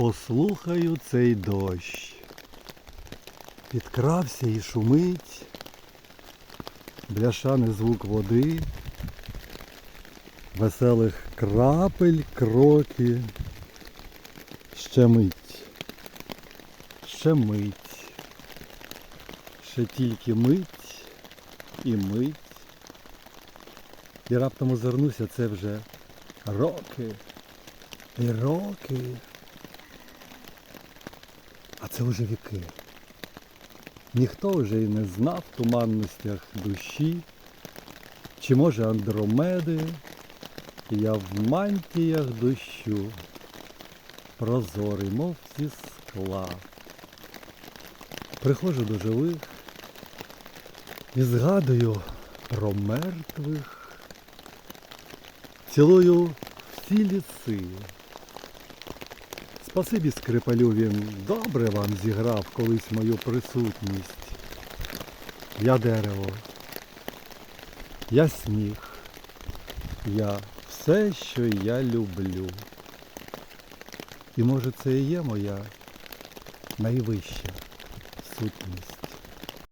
Послухаю цей дощ. Підкрався і шумить, бляшаний звук води, веселих крапель, кроки. Ще мить, ще мить, ще тільки мить і мить. І раптом озирнуся, це вже роки і роки. А це вже віки. Ніхто вже і не знав в туманностях душі, чи може Андромеди, я в мантіях дощу, прозорий, мов зі скла. Приходжу до живих і згадую про мертвих, цілую всі ліси. Спасибі скрипалю, він добре вам зіграв колись мою присутність. Я дерево, я сніг, я все, що я люблю. І може це і є моя найвища сутність.